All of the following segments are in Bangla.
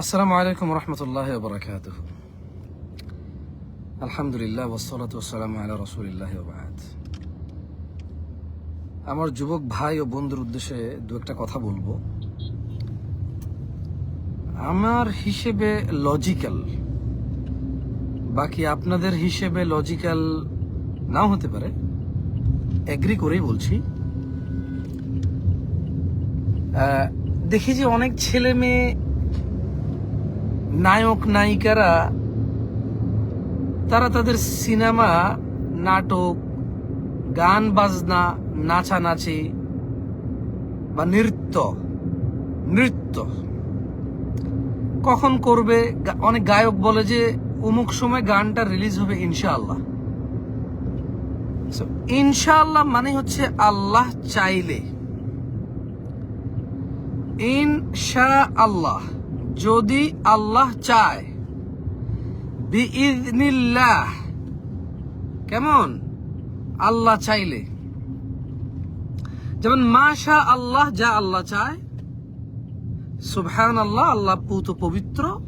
আসসালামু আলাইকুম রহমতুল্লাহ বরকাত আলহামদুলিল্লাহ ওসলাত ওসালাম আলা রসুলিল্লাহ বাদ। আমার যুবক ভাই ও বন্ধুর উদ্দেশ্যে দু একটা কথা বলব। আমার হিসেবে লজিক্যাল, বাকি আপনাদের হিসেবে লজিক্যাল নাও হতে পারে, এগ্রি করেই বলছি। দেখি যে অনেক ছেলে মেয়ে নায়ক নায়িকারা, তারা তাদের সিনেমা, নাটক, গান, বাজনা, নাচানাচি বা নৃত্য নৃত্য। কখন করবে অনেক গায়ক বলে যে অমুক সময় গানটা রিলিজ হবে ইনশাআল্লাহ। ইনশাআল্লাহ মানে হচ্ছে আল্লাহ চাইলে। ইনশা আল্লাহ যদি আল্লাহ চায় কেমন? আল্লাহ চাইলে। যেমন, মাশা আল্লাহ, যা আল্লাহ চায় সুবহান আল্লাহ আল্লাহ পুত পবিত্র।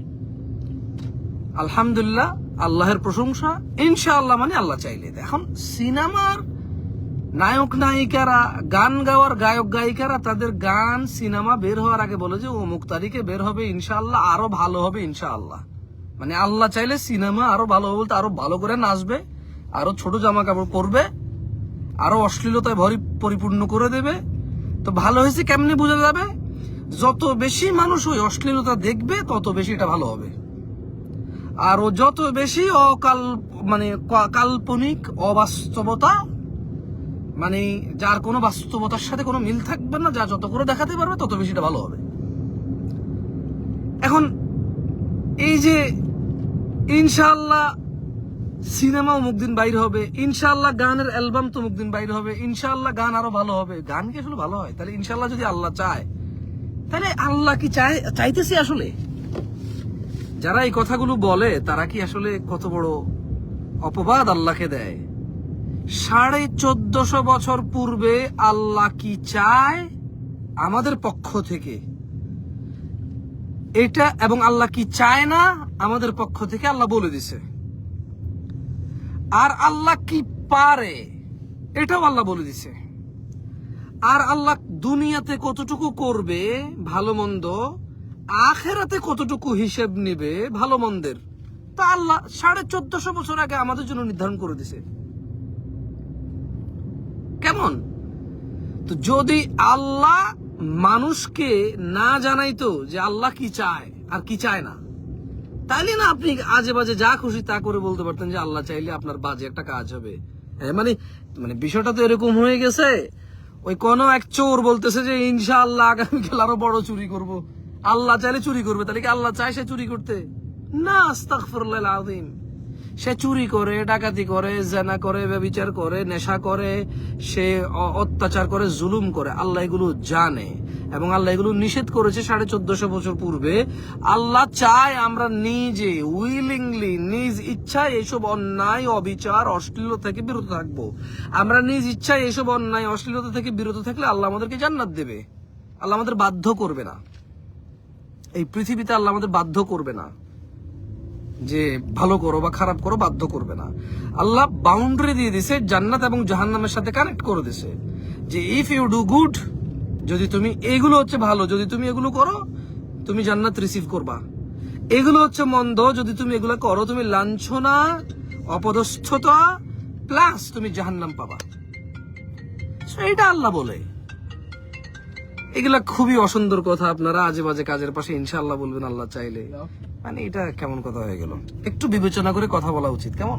আলহামদুলিল্লাহ, আল্লাহের প্রশংসা, ইনশাআল্লাহ মানে আল্লাহ চাইলে। এখন, সিনেমার নায়ক নায়িকারা, গান গাওয়ার গায়ক গায়িকারা, তাদের গান, সিনেমা বের হওয়ার আগে বলে যে অমুক তারিখে বের হবে, ইনশাআল্লাহ, আরও ভালো হবে, ইনশাআল্লাহ। মানে আল্লাহ চাইলে সিনেমা আরও ভালো হবে বলতে আরও ভালো করে নাচবে, আরও ছোট জামা কাপড় পরবে, আরও অশ্লীলতায় ভরি, পরিপূর্ণ করে দেবে। তো ভালো হয়েছে কেমনি বোঝা যাবে? যত বেশি মানুষ ওই অশ্লীলতা দেখবে, তত বেশি এটা ভালো হবে। আর ও যত বেশি অকাল মানে কাল্পনিক অবাস্তবতা মানে যার কোনো বাস্তবতার সাথে কোনো মিল থাকবে না, যা যত করে দেখাতে পারবে তত বেশি এটা ভালো হবে। এখন এই যে ইনশাল্লাহ সিনেমাও অমুক দিন বাইর হবে ইনশাল্লাহ গানের অ্যালবাম তো অমুক দিন বাইর হবে ইনশাল্লাহ গান আরও ভালো হবে। গান কি আসলে ভালো হয়? তাহলে ইনশাল্লাহ যদি আল্লাহ চায়, তাহলে আল্লাহ কি চায়, চাইতেছি আসলে? যারা এই কথাগুলো বলে, তারা কি আসলে কত বড় অপবাদ আল্লাহকে দেয়? সাড়ে চোদ্দশো বছর পূর্বে আল্লাহ কি চায়? আমাদের পক্ষ থেকে। এটা এবং আল্লাহ কি চায় না, আমাদের পক্ষ থেকে আল্লাহ বলে দিছে। আর আল্লাহ কি পারে, এটাও আল্লাহ বলে দিছে। আর আল্লাহ দুনিয়াতে কতটুকু করবে, ভালো মন্দ, আখেরাতে কতটুকু হিসেব নেবে, ভালো মন্দের, তা আল্লাহ সাড়ে চোদ্দশো বছর আগে আমাদের জন্য নির্ধারণ করে দিছে। কেমন? তো যদি আল্লাহ মানুষকে না জানাইতো যে আল্লাহ কি চায় আর কি চায় না তাইলে না আপনি আজে বাজে যা খুশি তা করে বলতে পারতেন যে আল্লাহ চাইলে আপনার বাজে একটা কাজ হবে। হ্যাঁ, মানে মানে বিষয়টা তো এরকম হয়ে গেছে। ওই কোন এক চোর বলতেছে যে ইনশাআল্লাহ আগামীকাল আরও বড় চুরি করব। আল্লাহ চাইলে চুরি করবে তাহলে কি আল্লাহ চায় সে চুরি করতে? না আস্তাগফিরুল্লাহ আযীম সে চুরি করে, ডাকাতি করে, জেনা করে, ব্যবিচার করে, নেশা করে, সে অত্যাচার করে, জুলুম করে। আল্লাহ এগুলো জানে এবং আল্লাহ এগুলো নিষেধ করেছে সাড়ে চোদ্দশো বছর পূর্বে। আল্লাহ চায় আমরা নিজে উইলিংলি নিজ ইচ্ছায় এইসব অন্যায়, অবিচার, অশ্লীলতা থেকে বিরত থাকব। আমরা নিজ ইচ্ছায় এইসব অন্যায়, অশ্লীলতা থেকে বিরত থাকলে আল্লাহ আমাদেরকে জান্নাত দেবে। আল্লাহ আমাদের বাধ্য করবে না। এই পৃথিবীতে আল্লাহ আমাদের বাধ্য করবে না। যে ভালো করো বা খারাপ করো বাধ্য করবে না। আল্লাহ বাউন্ডারি দিয়ে দিছে, জান্নাত এবং জাহান্নামের সাথে কানেক্ট করে দিছে। যে ইফ ইউ ডু গুড যদি তুমি এগুলো হচ্ছে ভালো, যদি তুমি এগুলো করো, তুমি জান্নাত রিসিভ করবা। এগুলো হচ্ছে মন্দ, যদি তুমি এগুলো করো, তুমি লাঞ্ছনা, অপদস্থতা প্লাস তুমি জাহান্নাম পাবা। এটা আল্লাহ বলে। এগুলা খুবই অসুন্দর কথা আপনারা আজে বাজে কাজের পাশে ইনশাআল্লাহ বলবেন আল্লাহ চাইলে। মানে এটা কেমন কথা হয়ে গেল? একটু বিবেচনা করে কথা বলা উচিত কেমন?